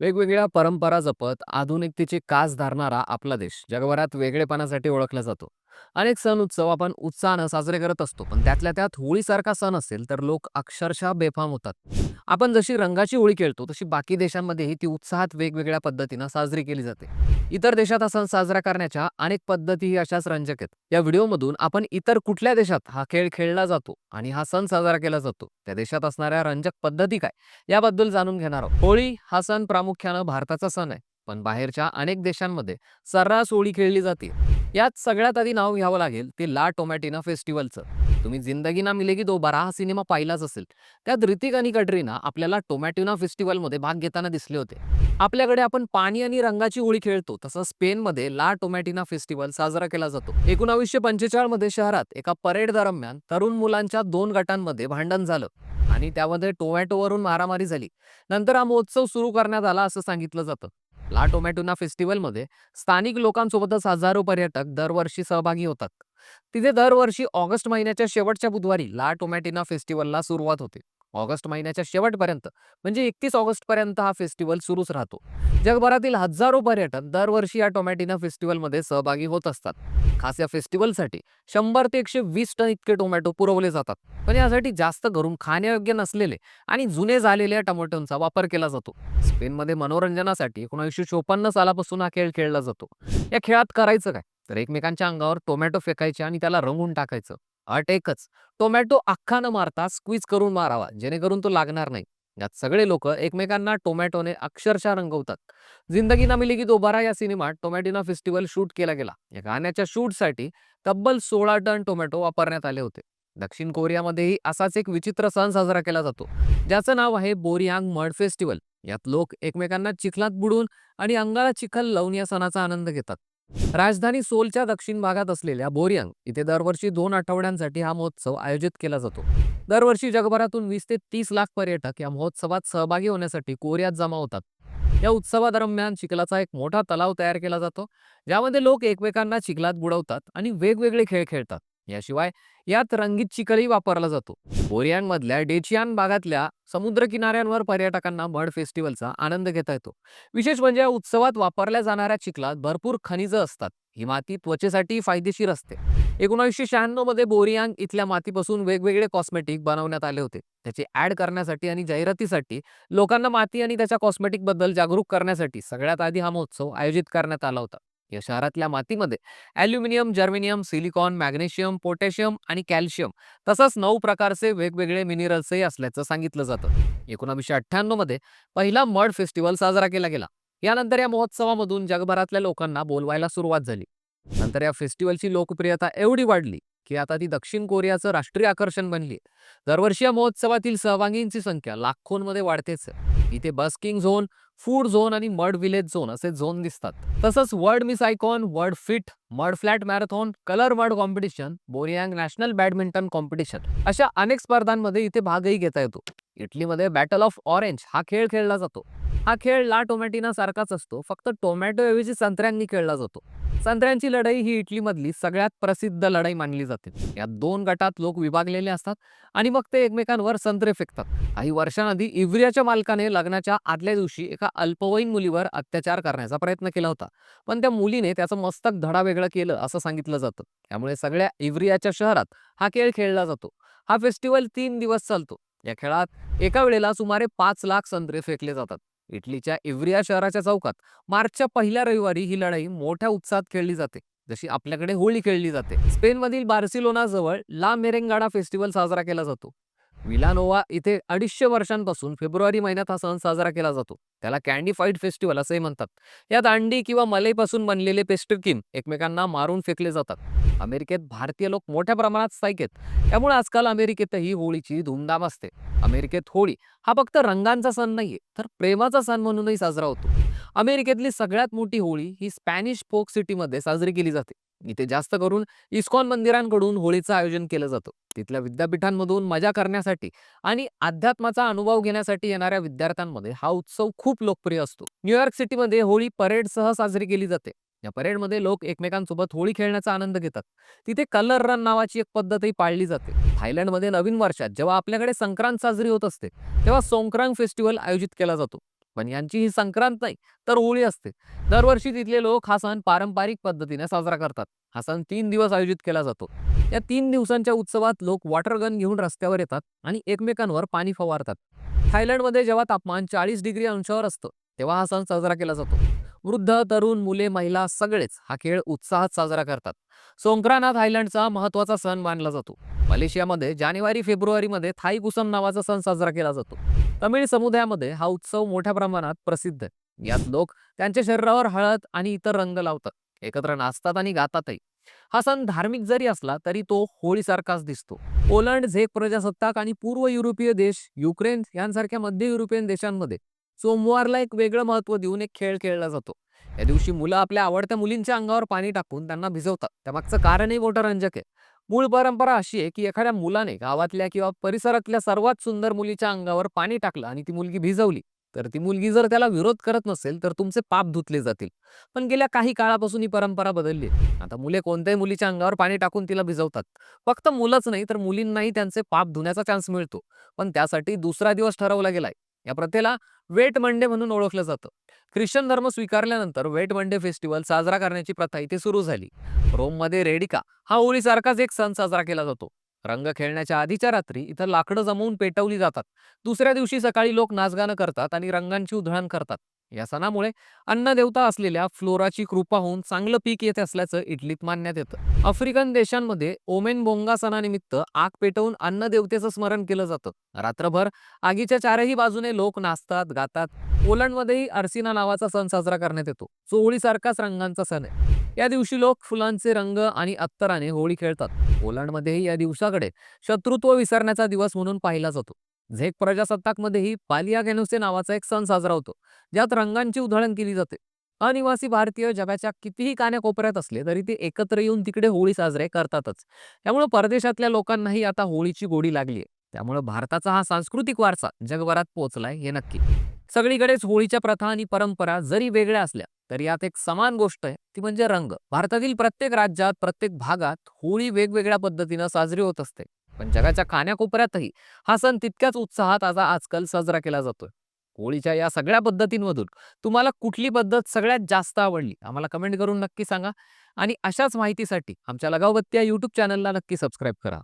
वेगवेगळ्या परंपरा जपत आधुनिकतेची कास धरणारा आपला देश जगभरात वेगळेपणासाठी ओळखला जातो. अनेक सण उत्सव आपण उत्साहानं साजरे करत असतो पण त्यातल्या त्यात होळीसारखा सण असेल तर लोक अक्षरशः बेफाम होतात. आपण जशी रंगाची होळी खेळतो तशी बाकी देशांमध्येही ती उत्साहात वेगवेगळ्या पद्धतीनं साजरी केली जाते. इतर देशात हा सण साजरा करण्याच्या अनेक पद्धतीही अशाच रंजक आहेत. या व्हिडिओमधून आपण इतर कुठल्या देशात हा खेळ खेळला जातो आणि हा सण साजरा केला जातो त्या देशात असणाऱ्या रंजक पद्धती काय याबद्दल जाणून घेणार आहोत. होळी हा सण प्रामुख्यानं भारताचा सण आहे पण बाहेरच्या अनेक देशांमध्ये सर्रास होळी खेळली जाते. यात सगळ्यात आधी नाव घ्यावं लागेल ते ला टोमॅटिना फेस्टिवलचं. तुम्ही जिंदगी ना मिलेगी दोबारा हा सिनेमा पाहिलाच असेल. त्यात ऋतिक आणि कटरीना आपल्याला टोमॅटिना फेस्टिवलमध्ये भाग घेताना दिसले होते. आपल्याकडे आपण पाणी आणि रंगाची होळी खेळतो तसं स्पेनमध्ये ला टोमॅटिना फेस्टिवल साजरा केला जातो. एकोणावीसशे पंचेचाळीसमध्ये शहरात एका परेड दरम्यान तरुण मुलांच्या दोन गटांमध्ये भांडण झालं आणि त्यामध्ये टोमॅटोवरून मारामारी झाली. नंतर हा महोत्सव सुरू करण्यात आला असं सांगितलं जातं. ला टोमॅटोना फेस्टिवलमध्ये स्थानिक लोकांसोबतच हजारो पर्यटक दरवर्षी सहभागी होतात. तिथे दरवर्षी ऑगस्ट महिन्याच्या शेवटच्या बुधवारी ला टोमॅटिना फेस्टिवलला सुरुवात होते. ऑगस्ट महिन्याच्या शेवटपर्यंत म्हणजे एकतीस ऑगस्टपर्यंत हा फेस्टिवल सुरूच राहतो. जगभरातील हजारो पर्यटक दरवर्षी या टोमॅटिना फेस्टिवलमध्ये सहभागी होत असतात. खास या फेस्टिवलसाठी शंभर ते एकशे वीस टन इतके टोमॅटो पुरवले जातात. पण यासाठी जास्त करून खाण्यायोग्य नसलेले आणि जुने झालेल्या टोमॅटोंचा वापर केला जातो. स्पेनमध्ये मनोरंजनासाठी एकोणीसशे चोपन्न सालापासून हा खेळ खेळला जातो. या खेळात करायचं काय? तर एकमेकांच्या अंगावर टोमॅटो फेकायचे आणि त्याला रंगून टाकायचं. अट एकच. टोमॅटो अख्खा न मारता स्क्वीज करून मारावा जेणेकरून तो लागणार नाही. यात सगळे लोक एकमेकांना टोमॅटोने अक्षरशः रंगवतात. जिंदगी ना मिलेगी दोबारा या सिनेमात टोमॅटिना फेस्टिवल शूट केला गेला. या गाण्याच्या शूटसाठी तब्बल सोळा टन टोमॅटो वापरण्यात आले होते. दक्षिण कोरियामध्येही असाच एक विचित्र सण साजरा केला जातो. ज्याचं नाव आहे बोरियांग मड फेस्टिवल. यात लोक एकमेकांना चिखलात बुडून आणि अंगाला चिखल लावून या सणाचा आनंद घेतात. राजधानी सोलच्या दक्षिण भागात असलेल्या बोरियांग इथे दरवर्षी दोन आठवड्यांसाठी हा महोत्सव आयोजित केला जातो. दरवर्षी जगभरातून वीस ते तीस लाख पर्यटक या महोत्सवात सहभागी होण्यासाठी कोरियात जमा होतात. या उत्सवादरम्यान चिखलाचा एक मोठा तलाव तयार केला जातो ज्यामध्ये लोक एकमेकांना चिखलात बुडवतात आणि वेगवेगळे खेळ खेळतात. याशिवाय यात रंगीत चिखलही वापरला जातो. बोरियांगमधल्या डेचियान भागातल्या समुद्र किनाऱ्यांवर पर्यटकांना मड फेस्टिवलचा आनंद घेता येतो. विशेष म्हणजे या उत्सवात वापरल्या जाणाऱ्या चिखलात भरपूर खनिजं असतात. ही माती त्वचेसाठी फायदेशीर असते. एकोणीसशे शहाण्णवमध्ये बोरियांग इथल्या मातीपासून वेगवेगळे कॉस्मेटिक बनवण्यात आले होते. त्याची ऍड करण्यासाठी आणि जाहिरातीसाठी लोकांना माती आणि त्याच्या कॉस्मेटिकबद्दल जागरूक करण्यासाठी सगळ्यात आधी हा महोत्सव आयोजित करण्यात आला होता. या शहरातल्या मातीमध्ये. Aluminium germanium silicon magnesium potassium आणि कॅल्शियम तसंच नऊ प्रकारचे वेगवेगळे मिनरल्सही असल्याचं सांगितलं जातं. एकोणावीसशे अठ्ठ्याण्णवमध्ये पहिला मड फेस्टिवल साजरा केला गेला. यानंतर या महोत्सवामधून जगभरातल्या लोकांना बोलवायला सुरुवात झाली. नंतर या फेस्टिवलची लोकप्रियता एवढी वाढली की आता ती दक्षिण कोरियाचं राष्ट्रीय आकर्षण बनली. दरवर्षी या महोत्सवातील सहभागींची संख्या लाखोंमध्ये वाढतेच इथे बस्किंग झोन फूड झोन आणि मड विलेज झोन असे झोन दिसतात. तसंच world miss icon world fit mud flat marathon colour mud competition Boryeong national badminton competition अशा अनेक स्पर्धांमध्ये इथे भागही घेता येतो. इटलीमध्ये बॅटल ऑफ ऑरेंज हा खेळ खेळला जातो. हा खेळ ला टोमॅटिना सारखाच असतो फक्त टोमॅटो ऐवजी संत्र्यांनी खेळला जातो. संत्र्यांची लढाई ही इटलीमधली सगळ्यात प्रसिद्ध लढाई मानली जाते. या दोन गटात लोक विभागलेले असतात आणि मग ते एकमेकांवर संत्रे फेकतात. काही वर्षांआधी इव्रियाच्या मालकाने लग्नाच्या आदल्या दिवशी एका अल्पवयीन मुलीवर अत्याचार करण्याचा प्रयत्न केला होता. पण त्या मुलीने त्याचं मस्तक धडा वेगळं केलं असं सांगितलं जातं. त्यामुळे सगळ्या इव्रियाच्या शहरात हा खेळ खेळला जातो. हा फेस्टिवल तीन दिवस चालतो. या खेळात एका वेळेला सुमारे पाच लाख संत्रे फेकले जातात. इटलीच्या इव्रिया शहराच्या चौकात मार्चच्या पहिल्या रविवारी ही लढाई मोठ्या उत्साहात खेळली जाते. जशी आपल्याकडे होळी खेळली जाते. स्पेनमधील बार्सिलोना जवळ ला मेरेंगाडा फेस्टिवल साजरा केला जातो. विलानोवा इथे अडीचशे वर्षांपासून फेब्रुवारी महिन्यात हा सण साजरा केला जातो. त्याला कॅन्डी फाईट फेस्टिवल असंही म्हणतात. यात अंडी किंवा मलईपासून बनलेले पेस्ट्रिकिन एकमेकांना मारून फेकले जातात. अमेरिकेत भारतीय लोक मोठ्या प्रमाणात स्थायिक आहेत. त्यामुळे आजकाल अमेरिकेतही होळीची धूमधाम असते. अमेरिकेत होळी हा फक्त रंगांचा सण नाहीये तर प्रेमाचा सण म्हणूनही साजरा होतो. अमेरिकेतली सगळ्यात मोठी होळी ही स्पॅनिश फोक सिटीमध्ये साजरी केली जाते. इथे जास्त करून इस्कॉन मंदिरांकडून होळीचं आयोजन केलं जातं. तिथल्या विद्यापीठांमधून मजा करण्यासाठी आणि अध्यात्माचा अनुभव घेण्यासाठी येणाऱ्या विद्यार्थ्यांमध्ये हा उत्सव खूप लोकप्रिय असतो. न्यूयॉर्क सिटीमध्ये होळी परेडसह साजरी केली जाते. या परेडमध्ये लोक एकमेकांसोबत होळी खेळण्याचा आनंद घेतात. तिथे कलर रन नावाची एक पद्धतही पाळली जाते. थायलंडमध्ये नवीन वर्षात जेव्हा आपल्याकडे संक्रांत साजरी होत असते तेव्हा सोंक्रांग फेस्टिवल आयोजित केला जातो. पण यांची ही संक्रांत नाही तर होळी असते. दरवर्षी तिथले लोक हा सण पारंपरिक पद्धतीने साजरा करतात. हा सण तीन दिवस आयोजित केला जातो. या तीन दिवसांच्या उत्सवात लोक वॉटर गन घेऊन रस्त्यावर येतात आणि एकमेकांवर पाणी फवारतात. थायलंडमध्ये जेव्हा तापमान चाळीस डिग्री अंशावर असतं तेव्हा हा सण साजरा केला जातो. वृद्ध तरुण मुले महिला सगळेच हा खेळ उत्साहात साजरा करतात. सोंक्रान हा थायलंडचा महत्त्वाचा सण मानला जातो. मलेशियामध्ये जानेवारी फेब्रुवारीमध्ये थाई कुसम नावाचा सण साजरा केला जातो. तमिळ समुदायामध्ये हा उत्सव मोठ्या प्रमाणात प्रसिद्ध आहे. यात लोक त्यांच्या शरीरावर हळद आणि इतर रंग लावतात. एकत्र नाचतात आणि गातातही. हा सण धार्मिक जरी असला तरी तो होळीसारखाच दिसतो. पोलंड झेक प्रजासत्ताक आणि पूर्व युरोपीय देश युक्रेन यांसारख्या मध्य युरोपियन देशांमध्ये सोमवारला एक वेगळं महत्त्व देऊन एक खेळ खेळला जातो. या दिवशी मुलं आपल्या आवडत्या मुलींच्या अंगावर पाणी टाकून त्यांना भिजवतात. त्यामागचं कारणही मोठं रंजक आहे. मूळ परंपरा अशी आहे की एखाद्या मुलाने गावातल्या किंवा परिसरातल्या सर्वात सुंदर मुलीच्या अंगावर पाणी टाकलं आणि ती मुलगी भिजवली. तर ती मुलगी जर त्याला विरोध करत नसेल तर तुमचे पाप धुतले जातील. पण गेल्या काही काळापासून ही परंपरा बदलली आता मुले कोणत्याही मुलीच्या अंगावर पाणी टाकून तिला भिजवतात. फक्त मुलंच नाही तर मुलींनाही त्यांचे पाप धुण्याचा चान्स मिळतो. पण त्यासाठी दुसरा दिवस ठरवला गेलाय. या प्रथेला वेट मंडे म्हणून ओळखलं जातं. ख्रिश्चन धर्म स्वीकारल्यानंतर वेट मंडे फेस्टिवल साजरा करण्याची प्रथा इथे सुरू झाली. रोममध्ये रेडिका हा होळीसारखाच एक सण साजरा केला जातो. रंग खेळण्याच्या आधीच्या रात्री इथं लाकडं जमवून पेटवली जातात. दुसऱ्या दिवशी सकाळी लोक नाचगाणं करतात आणि रंगांची उधळण करतात. या सणामुळे अन्नदेवता असलेल्या फ्लोराची कृपा होऊन चांगलं पीक येत असल्याचं इटलीत मानण्यात येतं. आफ्रिकन देशांमध्ये ओमेन बोंगा सणानिमित्त आग पेटवून अन्नदेवतेचं स्मरण केलं जातं. रात्रभर आगीच्या चारही बाजूने लोक नाचतात गातात. पोलंडमध्येही अर्सिना नावाचा सण साजरा करण्यात येतो. चोहळीसारखाच रंगांचा सण आहे. या दिवशी लोक फुलांचे रंग आणि अत्तराने होळी खेळतात. पोलंडमध्येही या दिवसाकडे शत्रुत्व विसरण्याचा दिवस म्हणून पाहिला जातो. झेक प्रजासत्ताकमध्येही पालिया गॅनुसे नावाचा एक सण साजरा होतो ज्यात रंगांची उधळण केली जाते. अनिवासी भारतीय जगाच्या कितीही कान्याकोपऱ्यात असले तरी ते एकत्र येऊन तिकडे होळी साजरे करतातच. त्यामुळे परदेशातल्या लोकांनाही आता होळीची गोडी लागली आहे त्यामुळे भारताचा हा सांस्कृतिक वारसा जगभरात पोहोचलाय हे नक्की. सगळीकडेच होळीच्या प्रथा आणि परंपरा जरी वेगळ्या असल्या तरी यात एक समान गोष्ट आहे ती म्हणजे रंग. भारतातील प्रत्येक राज्यात प्रत्येक भागात होळी वेगवेगळ्या पद्धतीनं साजरी होत असते. पण जगाच्या कान्याकोपऱ्यातही हा सण तितक्याच उत्साहात आता आजकाल साजरा केला जातोय. होळीच्या या सगळ्या पद्धतींमधून तुम्हाला कुठली पद्धत सगळ्यात जास्त आवडली? आम्हाला कमेंट करून नक्की सांगा आणि अशाच माहितीसाठी आमच्या लगावबत्ती या यूट्यूब चॅनलला नक्की सबस्क्राईब करा.